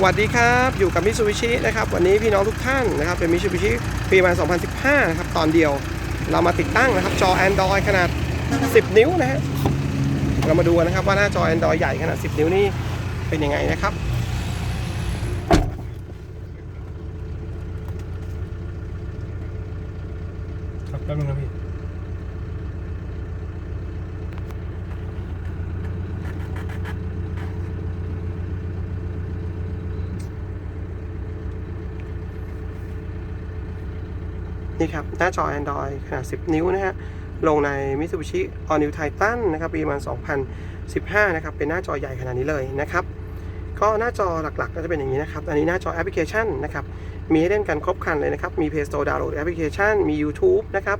สวัสดีครับ อยู่กับมิ t ซูบิชินะครับวันนี้พี่น้องทุกท่านนะครับเป็นมิ t ซูบิชิปีมา 2015 นะครับ ตอนเดียวเรามาติดตั้งนะครับจอ Android ขนาด 10 นิ้วนะฮะเรามาดูนนะครับว่าหน้าจอ Android ใหญ่ขนาด 10 นิ้วนี่เป็นยังไงนะครับ ครับแป๊บนึงครับพี่ นี่ครับ หน้าจอ Android ขนาด 10 นิ้วนะฮะ ลงใน Mitsubishi All New Titan นะครับ ปีประมาณ 2015 นะครับ เป็นหน้าจอใหญ่ขนาดนี้เลยนะครับ ก็หน้าจอหลักๆ ก็จะเป็นอย่างนี้นะครับ อันนี้หน้าจอแอปพลิเคชันนะครับ มีให้เล่นกันครบครันเลยนะครับ มี Play Store ดาวน์โหลดแอปพลิเคชัน มี YouTube นะครับ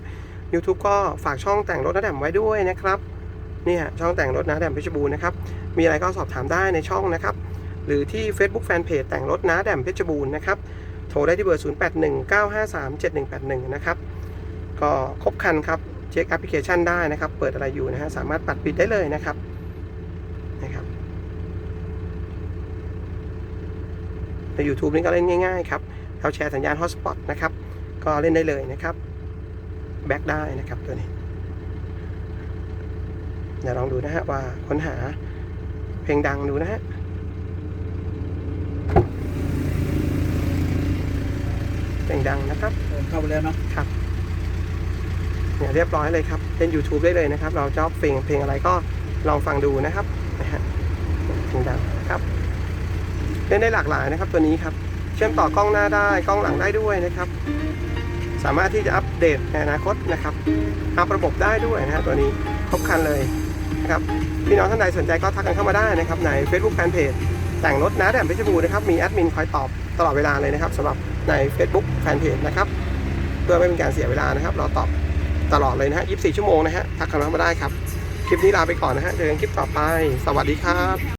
YouTube ก็ฝากช่องแต่งรถน้าแดมไว้ด้วยนะครับนี่ฮะช่องแต่งรถน้าแดมเพชรบูรณ์นะครับ มีอะไรก็สอบถามได้ในช่องนะครับ หรือที่ Facebook Fanpage แต่งรถน้าแดมเพชรบูรณ์นะครับ โทรได้ที่เบอร์ 0819537181 นะครับ ก็ครบคันครับ เช็คแอปพลิเคชันได้นะครับ เปิดอะไรอยู่นะฮะ สามารถปัดปิดได้เลยนะครับนะครับใน YouTube นี่ก็เล่นง่ายๆครับเราแชร์สัญญาณ Hotspot นะครับ ก็เล่นได้เลยนะครับ แบ็กได้นะครับตัวนี้เดี๋ยวลองดูนะฮะว่าค้นหาเพลงดังดูนะฮะ เพลงดังนะครับเข้าไปแล้วเนาะครับเนี่ยเรียบร้อยเลยครับเล่น YouTube ได้เลยนะครับ เราชอบเพลงเพลงอะไรก็ลองฟังดูนะครับนะฮะเพลงดังนะครับเล่นได้หลากหลายนะครับตัวนี้ครับ เชื่อมต่อกล้องหน้าได้กล้องหลังได้ด้วยนะครับ สามารถที่จะอัปเดตในอนาคตนะครับอัพระบบได้ด้วยนะฮะตัวนี้ครบครันเลยนะครับพี่น้องท่านใดสนใจก็ทักกันเข้ามาได้นะครับใน Facebook Fanpage แต่งรถนะแดมเพชรบูรณ์นะครับ มีแอดมินคอยตอบตลอดเวลาเลยนะครับสำหรับใน Facebook แฟนเพจนะครับ เพื่อไม่เป็นการเสียเวลานะครับ เราตอบตลอดเลยนะฮะ 24 ชั่วโมงนะฮะ ทักกันเข้ามาได้ครับ คลิปนี้ลาไปก่อนนะฮะ เจอกันคลิปต่อไป สวัสดีครับ